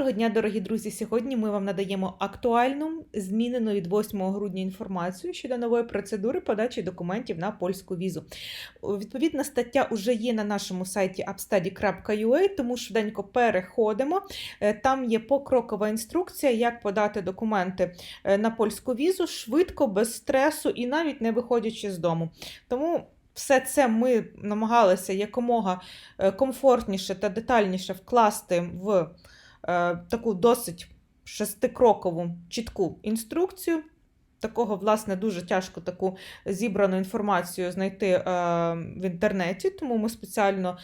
Доброго дня, дорогі друзі! Сьогодні ми вам надаємо актуальну, змінену від 8 грудня інформацію щодо нової процедури подачі документів на польську візу. Відповідна стаття вже є на нашому сайті upstudy.ua, тому швиденько переходимо. Е, Там є покрокова інструкція, як подати документи е, на польську візу швидко, без стресу і навіть не виходячи з дому. Тому все це ми намагалися якомога е, комфортніше та детальніше вкласти в таку досить шестикрокову чітку інструкцію. Такого, власне, дуже тяжко таку зібрану інформацію знайти е, в інтернеті, тому ми спеціально,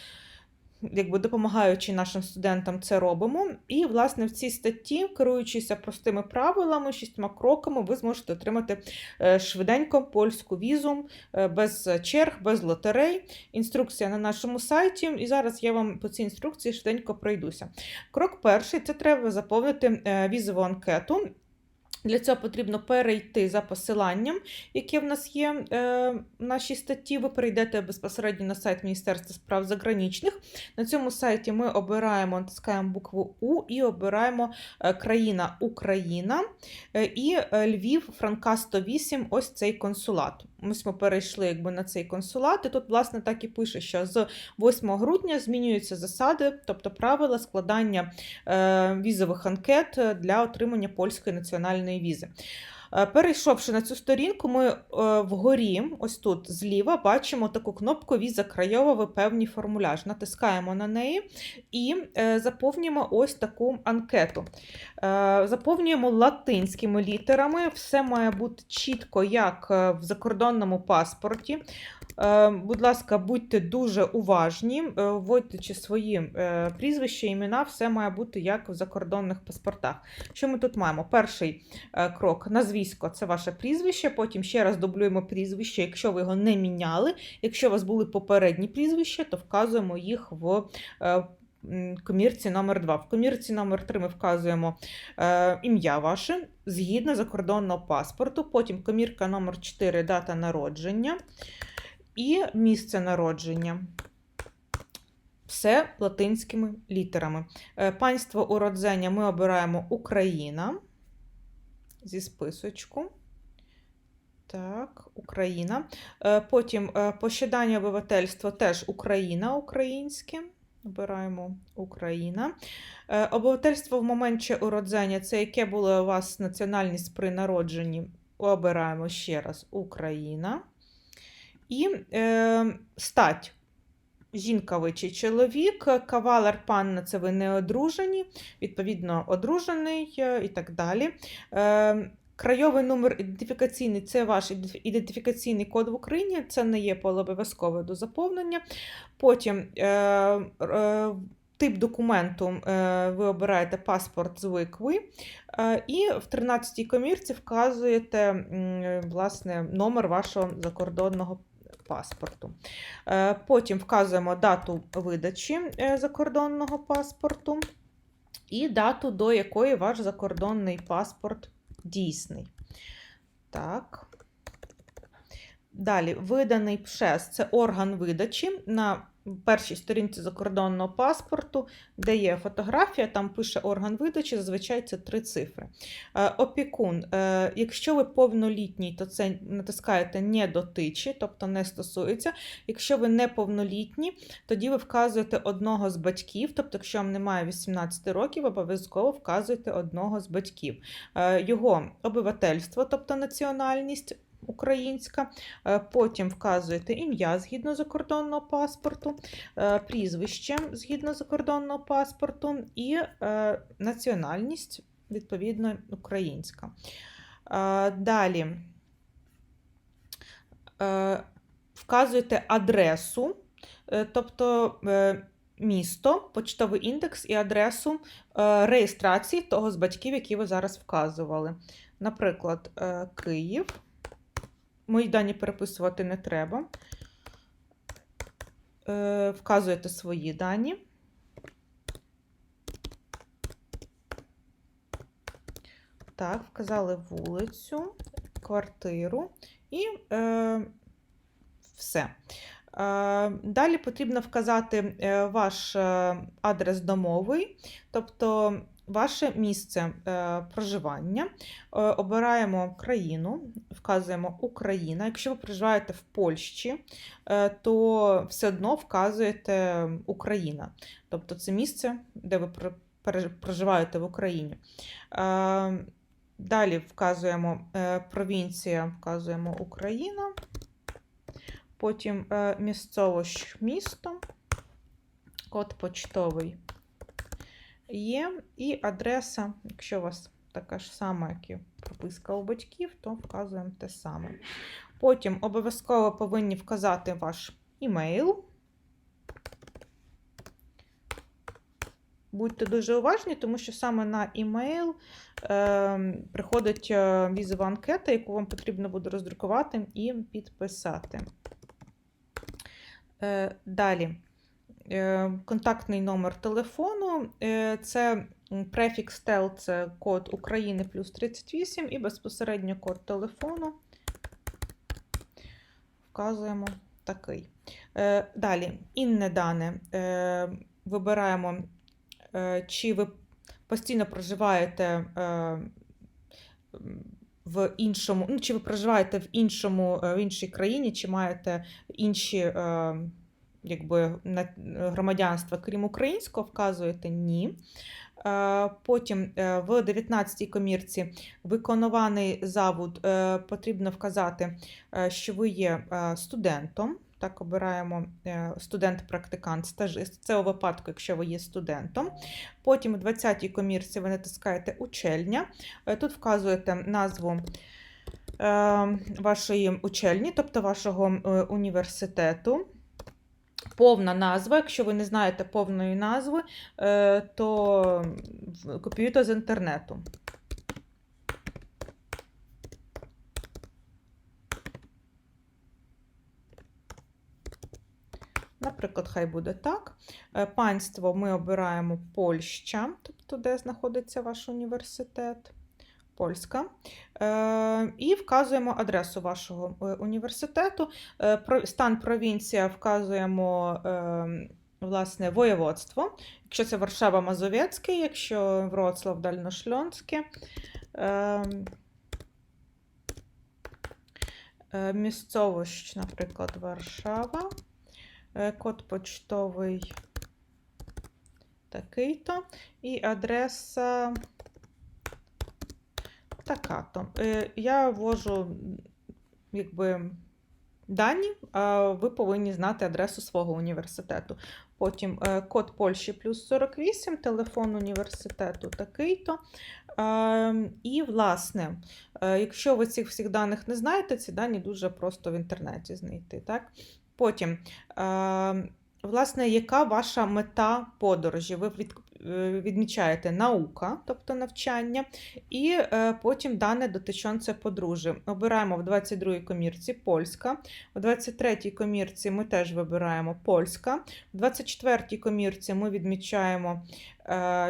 якби допомагаючи нашим студентам, це робимо. І, власне, в цій статті, керуючися простими правилами, шістьма кроками, ви зможете отримати е, швиденько польську візу е, без черг, без лотерей. Інструкція на нашому сайті. І зараз я вам по цій інструкції швиденько пройдуся. Крок перший це треба заповнити е, візову анкету. Для цього потрібно перейти за посиланням, яке в нас є е, в нашій статті. Ви перейдете безпосередньо на сайт Міністерства справ заграничних. На цьому сайті ми обираємо, натискаємо букву У і обираємо е, країна Україна е, і Львів, Франка 108, ось цей консулат. Ось ми перейшли якби, на цей консулат, і тут, власне, так і пише, що з 8 грудня змінюються засади, тобто правила складання візових анкет для отримання польської національної візи. Е, Перейшовши на цю сторінку, ми е, вгорі, ось тут зліва, бачимо таку кнопку Віза краєва випевній формуляж. Натискаємо на неї і е, заповнюємо ось таку анкету. Заповнюємо латинськими літерами. Все має бути чітко, як в закордонному паспорті. Е, Будь ласка, будьте дуже уважні, е, вводьте свої е, прізвища, імена, все має бути як в закордонних паспортах. Що ми тут маємо? Перший е, крок назвісько це ваше прізвище, потім ще раз дублюємо прізвище, якщо ви його не міняли. Якщо у вас були попередні прізвища, то вказуємо їх в комірці номер 2 В комірці номер 3 ми вказуємо е, ім'я ваше згідно закордонного паспорту, потім комірка номер 4 дата народження і місце народження. Все латинськими літерами. Е, Панство уродження ми обираємо Україна зі списочку. Так, Україна. Е, Потім е, посідання обивательства теж Україна українське. Обираємо Україна. Обивательство в моменті уродження це яке була у вас національність при народженні. Обираємо ще раз Україна. І е, стать. Жінка ви чи чоловік, кавалер панна це ви не одружені, відповідно, одружений е, і так далі. Е, Крайовий номер ідентифікаційний це ваш ідентифікаційний код в Україні, це не є полеобов'язкове до заповнення. Потім е, е, тип документу е, ви обираєте паспорт звик ви. Е, і в 13-й комірці вказуєте м, власне, номер вашого закордонного паспорту. Е, Потім вказуємо дату видачі е, закордонного паспорту і дату, до якої ваш закордонний паспорт дійсний. Так. Далі, виданий ПШЕС це орган видачі на першій сторінці закордонного паспорту, де є фотографія, там пише орган видачі, зазвичай це три цифри. Е, Опікун, е, якщо ви повнолітній, то це натискаєте не дотичі, тобто не стосується. Якщо ви неповнолітні, тоді ви вказуєте одного з батьків, тобто, якщо вам немає 18 років, обов'язково вказуєте одного з батьків. Е, Його обивательство, тобто національність. Українська, Е, потім вказуєте ім'я згідно закордонного паспорту, е, прізвище згідно закордонного паспорту і е, національність, відповідно, українська. Далі вказуєте адресу, тобто місто, почтовий індекс і адресу реєстрації того з батьків, які ви зараз вказували. Наприклад, Київ. Мої дані переписувати не треба. Е, Вказуєте свої дані. Так, вказали вулицю, квартиру і е, все. Е, Далі потрібно вказати е, ваш е, адрес домовий, тобто ваше місце е, проживання, е, обираємо країну, вказуємо Україна. Якщо ви проживаєте в Польщі, е, то все одно вказуєте Україна. Тобто це місце, де ви проживаєте в Україні. Далі вказуємо провінція, вказуємо Україна. Потім місцевость місто, код почтовий є, і адреса, якщо у вас така ж сама, як і прописка у батьків, то вказуємо те саме. Потім обов'язково повинні вказати ваш імейл. Будьте дуже уважні, тому що саме на імейл е, приходить візова анкета, яку вам потрібно буде роздрукувати і підписати. Е, далі. Е, Контактний номер телефону. Е, Це префікс ТЕЛ, це код України плюс 38 і безпосередньо код телефону. Вказуємо такий. Е, Далі, інне дане. Вибираємо, чи ви постійно проживаєте в іншому, ну, чи ви проживаєте в іншому, в іншій країні, чи маєте інші якби, на- громадянства, крім українського, вказуєте ні. Е, Потім е, в 19-й комірці виконуваний завод е, потрібно вказати, е, що ви є е, студентом. Так, обираємо е, студент-практикант, стажист. Це у випадку, якщо ви є студентом. Потім в 20-й комірці ви натискаєте учельня. Е, Тут вказуєте назву е, вашої учельні, тобто вашого е, університету. Повна назва. Якщо ви не знаєте повної назви, е, то копіюйте з інтернету. Наприклад, хай буде так. Е, Панство ми обираємо Польща, тобто де знаходиться ваш університет. Польська. Е, І вказуємо адресу вашого е, університету. Е, Стан провінція вказуємо власне воєводство. Якщо це Варшава Мазовецький, якщо Вроцлав Дальношльонське. Е, наприклад, Варшава. Код почтовий такий-то. І адреса така-то. Е, Я ввожу якби дані, а ви повинні знати адресу свого університету. Потім е, код Польщі плюс 48, телефон університету такий-то. Е, І, власне, якщо ви цих всіх даних не знаєте, ці дані дуже просто в інтернеті знайти. Так? Потім, власне, яка ваша мета подорожі? Ви відмічаєте наука, тобто навчання, і е, потім дане дотичонце подружжя. Обираємо в 22-й комірці польська, в 23-й комірці ми теж вибираємо польська, в 24-й комірці ми відмічаємо, е,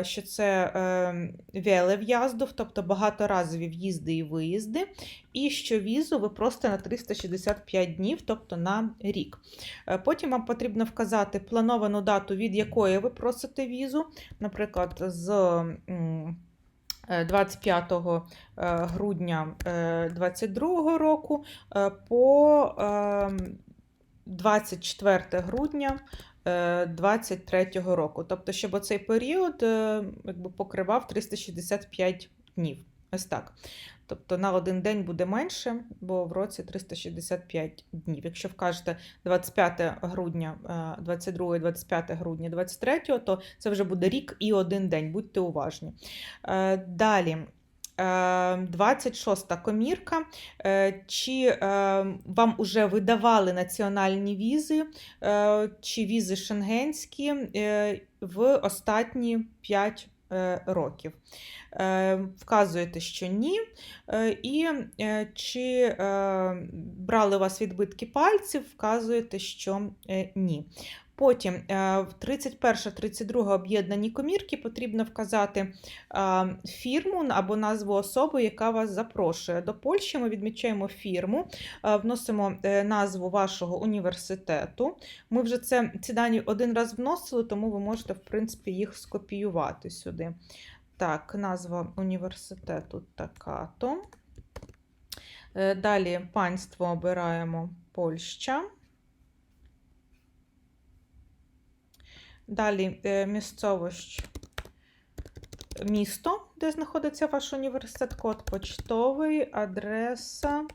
що це е, вєле в'яздов, тобто багаторазові в'їзди і виїзди, і що візу ви просто на 365 днів, тобто на рік. Е, Потім вам потрібно вказати плановану дату, від якої ви просите візу, наприклад, з. е, 25 е, грудня 2022 року е, по ем, 24 грудня 2023 року. Тобто, щоб оцей період е, якби, покривав 365 днів. Ось так. Тобто на один день буде менше, бо в році 365 днів. Якщо вкажете 25 грудня 22, 25 грудня 23, то це вже буде рік і один день. Будьте уважні. Е, Далі. Е, 26 комірка. Е, Чи е, вам уже видавали національні візи, е, чи візи шенгенські е, в останні 5 е, років? Е, Вказуєте, що ні. І чи брали у вас відбитки пальців, вказуєте, що ні. Потім е, в 31-32 об'єднані комірки потрібно вказати е, фірму або назву особи, яка вас запрошує. До Польщі ми відмічаємо фірму, е, вносимо назву вашого університету. Ми вже це, ці дані один раз вносили, тому ви можете, в принципі, їх скопіювати сюди. Так, назва університету така-то. Далі панство обираємо Польща. Далі е, місцовощ місто, де знаходиться ваш університет, код почтовий, адреса.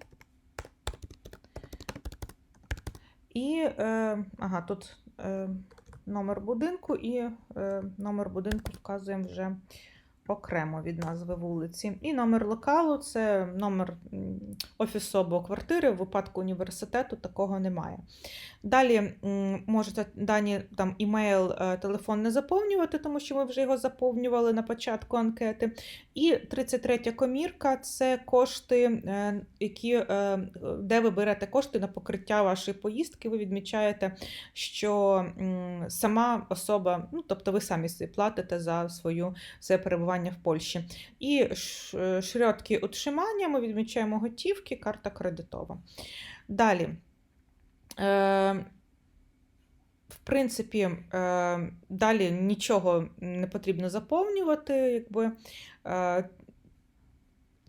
І, е, ага, тут е, номер будинку і е, номер будинку вказуємо вже окремо від назви вулиці. І номер локалу це номер офісу або квартири. В випадку університету такого немає. Далі можете дані там імейл, е, телефон не заповнювати, тому що ми вже його заповнювали на початку анкети. І 33 комірка це кошти, е, які, е, де ви берете кошти на покриття вашої поїздки. Ви відмічаєте, що сама особа, ну тобто ви самі собі платите за свою своє перебування в Польщі. І е, шрьотки утримання ми відмічаємо готівки, карта кредитова. Далі. Е, в принципі, е, далі нічого не потрібно заповнювати. Якби.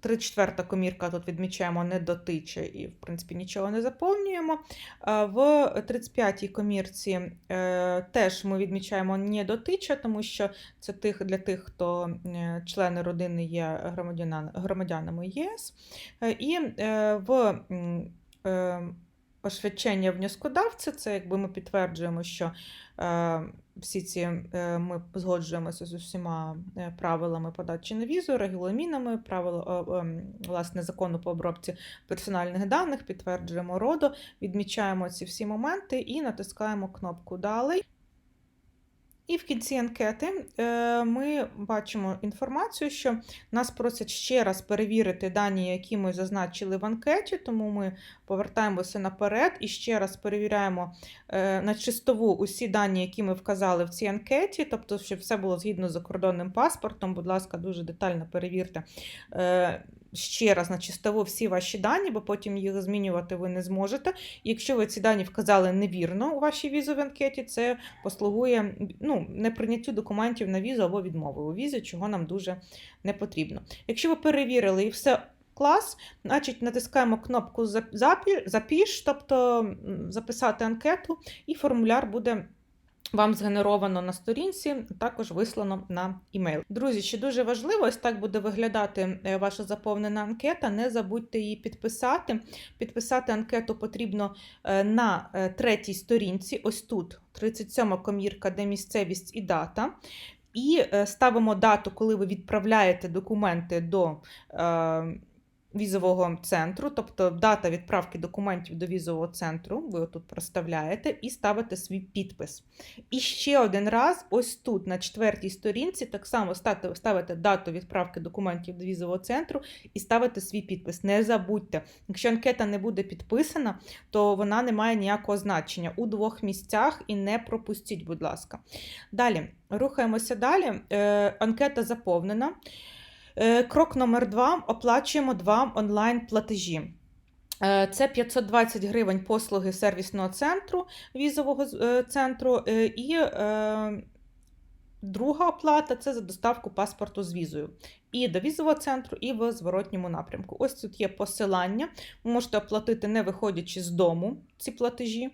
Е, 34 комірка тут відмічаємо не дотиче і, в принципі, нічого не заповнюємо. В 35-й комірці е, теж ми відмічаємо не дотиче, тому що це тих, для тих, хто е, члени родини є громадянами, ЄС. Е, І в освячення внескодавця, це якби ми підтверджуємо, що всі ці е, ми згоджуємося з усіма е, правилами подачі на візу, регламінами, правил власне закону по обробці персональних даних, підтверджуємо роду, відмічаємо ці всі моменти і натискаємо кнопку Далі. І в кінці анкети е, ми бачимо інформацію, що нас просять ще раз перевірити дані, які ми зазначили в анкеті, тому ми повертаємося наперед і ще раз перевіряємо е, на чистову усі дані, які ми вказали в цій анкеті, тобто, щоб все було згідно з закордонним паспортом. Будь ласка, дуже детально перевірте е, ще раз на чистову всі ваші дані, бо потім їх змінювати ви не зможете. Якщо ви ці дані вказали невірно у вашій візовій анкеті, це послугує ну, неприйняттю документів на візу або відмови у візі, чого нам дуже не потрібно. Якщо ви перевірили і все клас, значить натискаємо кнопку Запіш, тобто записати анкету, і формуляр буде. Вам згенеровано на сторінці, також вислано на імейл. Друзі, ще дуже важливо, ось так буде виглядати е, ваша заповнена анкета. Не забудьте її підписати. Підписати анкету потрібно е, на е, третій сторінці, ось тут, 37 комірка, де місцевість і дата. І ставимо дату, коли ви відправляєте документи до візового центру, тобто дата відправки документів до візового центру, ви тут проставляєте і ставите свій підпис. І ще один раз, ось тут, на четвертій сторінці, так само ставите, дату відправки документів до візового центру і ставите свій підпис. Не забудьте, якщо анкета не буде підписана, то вона не має ніякого значення у двох місцях і не пропустіть, будь ласка. Далі, рухаємося далі. Е, анкета заповнена. Е, Крок номер два: оплачуємо два онлайн-платежі. Е, Це 520 гривень послуги сервісного центру візового е, центру. І друга оплата це за доставку паспорту з візою. І до візового центру, і в зворотньому напрямку. Ось тут є посилання. Ви можете оплатити, не виходячи з дому ці платежі.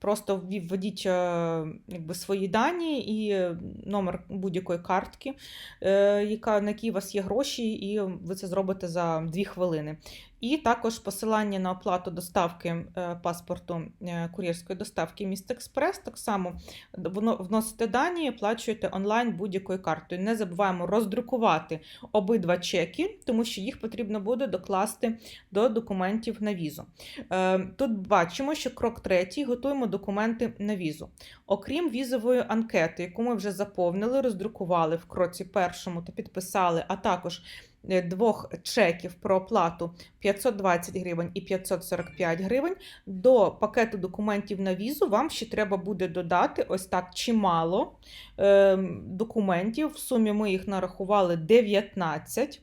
Просто введіть е, якби, свої дані і номер будь-якої картки, е, яка, на якій у вас є гроші, і ви це зробите за 2 хвилини. І також посилання на оплату доставки е, паспорту е, кур'єрської доставки міст Експрес. Так само вносите дані, оплачуєте онлайн будь-якою картою. Не забуваємо роздрукувати обидва чеки, тому що їх потрібно буде докласти до документів на візу. Е, Тут бачимо, що крок третій готуємо документи на візу. Окрім візової анкети, яку ми вже заповнили, роздрукували в кроці першому та підписали, а також двох чеків про оплату 520 гривень і 545 гривень. До пакету документів на візу вам ще треба буде додати ось так чимало е, документів. В сумі ми їх нарахували 19.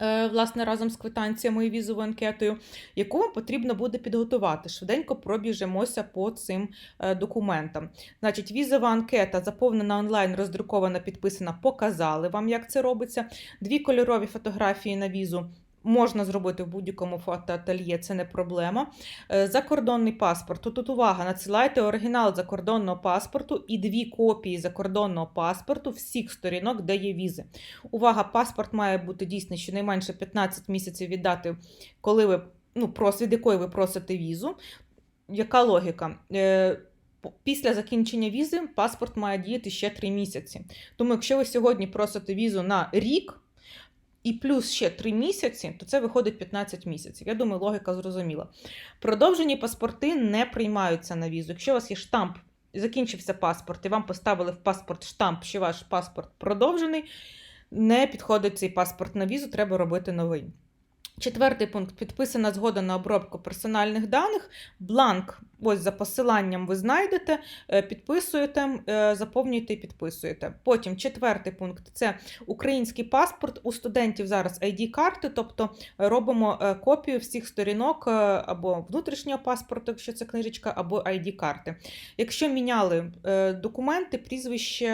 Е, власне, разом з квитанціями і візовою анкетою, яку вам потрібно буде підготувати. Швиденько пробіжемося по цим е, документам. Значить, візова анкета заповнена онлайн, роздрукована, підписана, показали вам, як це робиться. Дві кольорові фотографії на візу. Можна зробити в будь-якому фотоательє, це не проблема. Е, Закордонний паспорт. Тут, тут увага, надсилайте оригінал закордонного паспорту і дві копії закордонного паспорту всіх сторінок, де є візи. Увага, паспорт має бути дійсний щонайменше 15 місяців від дати, коли ви ну, прос, якої ви просите візу. Яка логіка? Е, Після закінчення візи паспорт має діяти ще 3 місяці. Тому, якщо ви сьогодні просите візу на рік і плюс ще 3 місяці, то це виходить 15 місяців. Я думаю, логіка зрозуміла. Продовжені паспорти не приймаються на візу. Якщо у вас є штамп, закінчився паспорт, і вам поставили в паспорт штамп, що ваш паспорт продовжений, не підходить цей паспорт на візу, треба робити новий. Четвертий пункт підписана згода на обробку персональних даних. Бланк, ось за посиланням ви знайдете, е, підписуєте, е, заповнюєте і підписуєте. Потім четвертий пункт це український паспорт. У студентів зараз ID-карти, тобто е, робимо копію всіх сторінок або внутрішнього паспорту, якщо це книжечка, або ID-карти. Якщо міняли документи, прізвище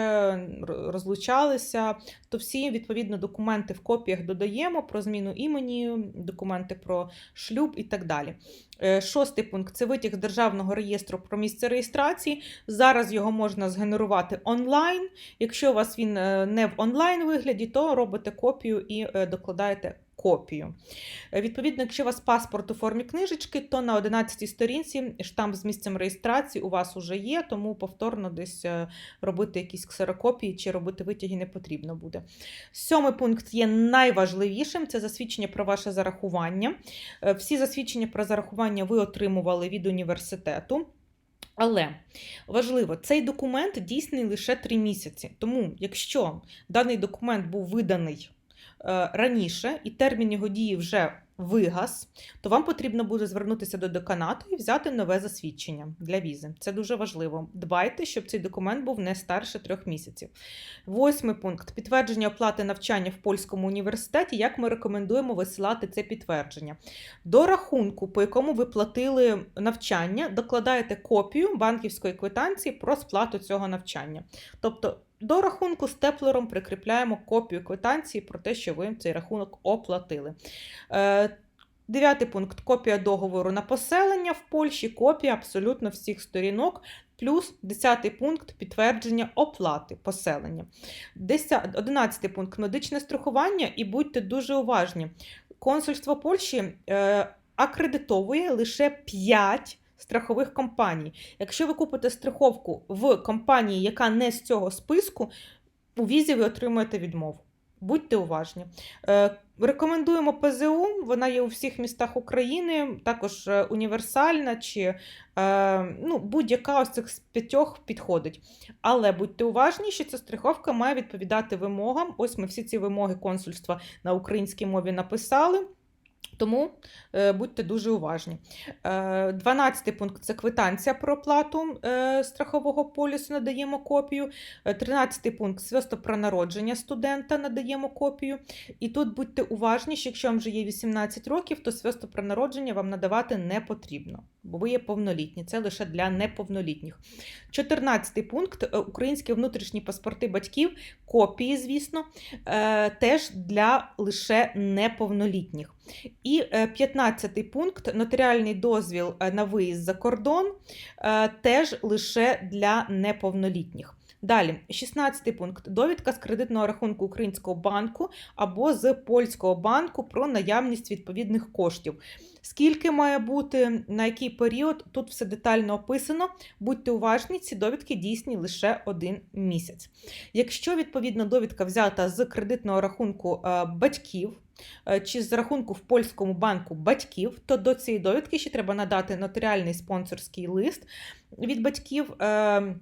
розлучалися, то всі відповідно документи в копіях додаємо про зміну імені, документи про шлюб і так далі. Е, Шостий пункт це витяг з державного реєстру про місце реєстрації. Зараз його можна згенерувати онлайн. Якщо у вас він е, не в онлайн вигляді, то робите копію і е, докладаєте копію. Е, Відповідно, якщо у вас паспорт у формі книжечки, то на 11 сторінці штамп з місцем реєстрації у вас вже є, тому повторно десь е, робити якісь ксерокопії чи робити витяги не потрібно буде. Сьомий пункт є найважливішим це засвідчення про ваше зарахування. Е, Всі засвідчення про зарахування ви отримували від університету. Але важливо, цей документ дійсний лише 3 місяці. Тому, якщо даний документ був виданий раніше і термін його дії вже вигас, то вам потрібно буде звернутися до деканату і взяти нове засвідчення для візи. Це дуже важливо. Дбайте, щоб цей документ був не старше трьох місяців. Восьмий пункт підтвердження оплати навчання в польському університеті. Як ми рекомендуємо висилати це підтвердження? До рахунку, по якому ви платили навчання, докладаєте копію банківської квитанції про сплату цього навчання. Тобто до рахунку степлером прикріпляємо копію квитанції про те, що ви цей рахунок оплатили. Е, Дев'ятий пункт копія договору на поселення в Польщі, копія абсолютно всіх сторінок, плюс десятий пункт підтвердження оплати поселення. Одинадцятий пункт медичне страхування, і будьте дуже уважні. Консульство Польщі е, акредитовує лише 5 страхових компаній. Якщо ви купите страховку в компанії, яка не з цього списку, у візі ви отримуєте відмову. Будьте уважні. Е, Рекомендуємо ПЗУ, вона є у всіх містах України, також е, універсальна чи е, ну, будь-яка з цих з п'ятьох підходить. Але будьте уважні, що ця страховка має відповідати вимогам. Ось ми всі ці вимоги консульства на українській мові написали. Тому е, будьте дуже уважні. Е, 12 пункт це квитанція про оплату е, страхового полісу, надаємо копію. Е, 13 пункт свідоцтво про народження студента надаємо копію. І тут будьте уважні, що якщо вам вже є 18 років, то свідоцтво про народження вам надавати не потрібно, бо ви є повнолітні. Це лише для неповнолітніх. 14 пункт е, українські внутрішні паспорти батьків, копії, звісно, е, теж для лише неповнолітніх. І е, 15 пункт нотаріальний дозвіл е, на виїзд за кордон е, теж лише для неповнолітніх. Далі, 16 пункт. Довідка з кредитного рахунку українського банку або з польського банку про наявність відповідних коштів. Скільки має бути, на який період, тут все детально описано. Будьте уважні, ці довідки дійсні лише один місяць. Якщо відповідна довідка взята з кредитного рахунку е, батьків, е, чи з рахунку в польському банку батьків, то до цієї довідки ще треба надати нотаріальний спонсорський лист від батьків. Е,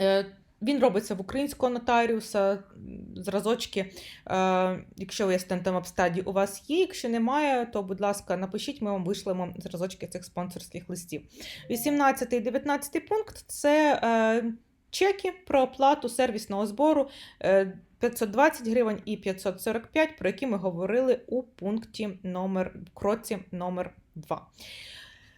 е, Він робиться в українського нотаріуса, зразочки. Е, Якщо ви є студентом обстаді, у вас є. Якщо немає, то, будь ласка, напишіть, ми вам вишлемо зразочки цих спонсорських листів. 18 і 19 пункт це е, чеки про оплату сервісного збору. Е, 520 гривень і 545, про які ми говорили у пункті номер кроці номер 2.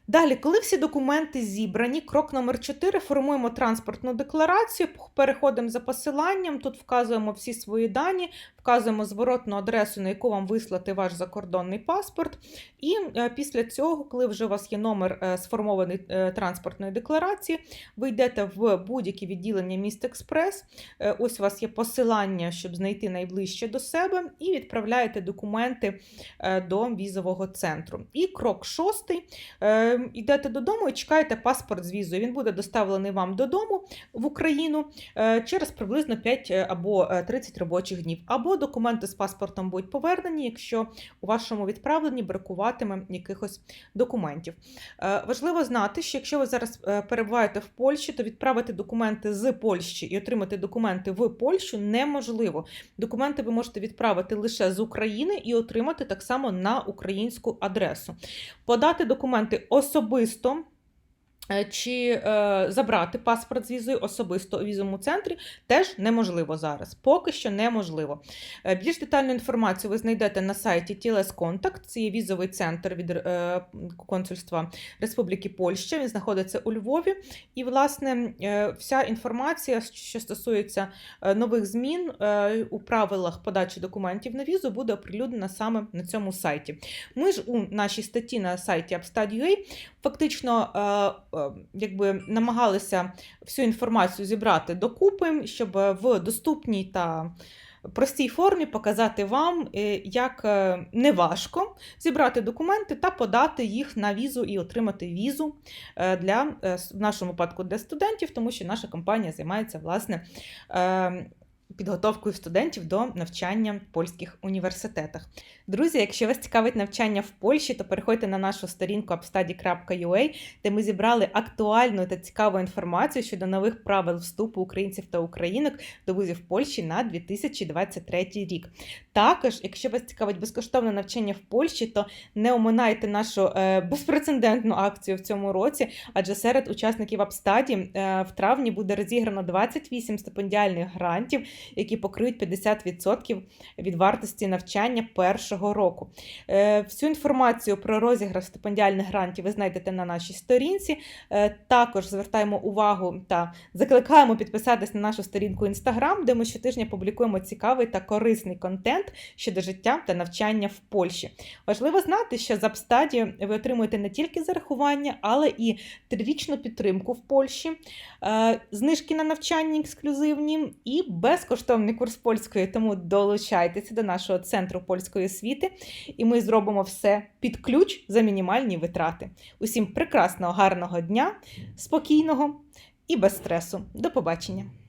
Далі, коли всі документи зібрані, крок номер 4 формуємо транспортну декларацію, переходимо за посиланням, тут вказуємо всі свої дані, вказуємо зворотну адресу, на яку вам вислати ваш закордонний паспорт. І е, після цього, коли вже у вас є номер е, сформований е, транспортної декларації, ви йдете в будь-яке відділення міст Експрес. Ось у вас є посилання, щоб знайти найближче до себе, і відправляєте документи до візового центру. І крок шостий. Йдете додому і чекаєте паспорт з візою. Він буде доставлений вам додому в Україну через приблизно 5 або е, 30 робочих днів. Або документи з паспортом будуть повернені, якщо у вашому відправленні бракуватиме якихось документів. Е, Важливо знати, що якщо ви зараз е, перебуваєте в Польщі, то відправити документи з Польщі і отримати документи в Польщу неможливо. Документи ви можете відправити лише з України і отримати так само на українську адресу. Подати документи особисто. Е, Чи е, забрати паспорт з візою особисто у візовому центрі теж неможливо зараз. Поки що неможливо. Е, більш детальну інформацію ви знайдете на сайті TLS Contact. Це є візовий центр від е, консульства Республіки Польща. Він знаходиться у Львові. І, власне, е, вся інформація, що стосується е, нових змін е, у правилах подачі документів на візу, буде оприлюднена саме на цьому сайті. Ми ж у нашій статті на сайті Upstud.ua фактично е, е, якби намагалися всю інформацію зібрати докупи, щоб в доступній та простій формі показати вам, е, як неважко зібрати документи та подати їх на візу і отримати візу для в нашому випадку для студентів, тому що наша компанія займається власне. Підготовкою студентів до навчання в польських університетах. Друзі, якщо вас цікавить навчання в Польщі, то переходьте на нашу сторінку upstudy.ua, де ми зібрали актуальну та цікаву інформацію щодо нових правил вступу українців та українок до вузів Польщі на 2023 рік. Також, якщо вас цікавить безкоштовне навчання в Польщі, то не оминайте нашу е, безпрецедентну акцію в цьому році, адже серед учасників Апстаді е, в травні буде розіграно 28 стипендіальних грантів, які покриють 50% від вартості навчання першого року. Е, Всю інформацію про розіграш стипендіальних грантів ви знайдете на нашій сторінці. Е, Також звертаємо увагу та закликаємо підписатись на нашу сторінку Instagram, де ми щотижня публікуємо цікавий та корисний контент щодо життя та навчання в Польщі. Важливо знати, що з Апстаді ви отримуєте не тільки зарахування, але і трирічну підтримку в Польщі, е, знижки на навчання ексклюзивні і безкоштовний курс польської. Тому долучайтеся до нашого центру польської освіти, і ми зробимо все під ключ за мінімальні витрати. Усім прекрасного, гарного дня, спокійного і без стресу. До побачення!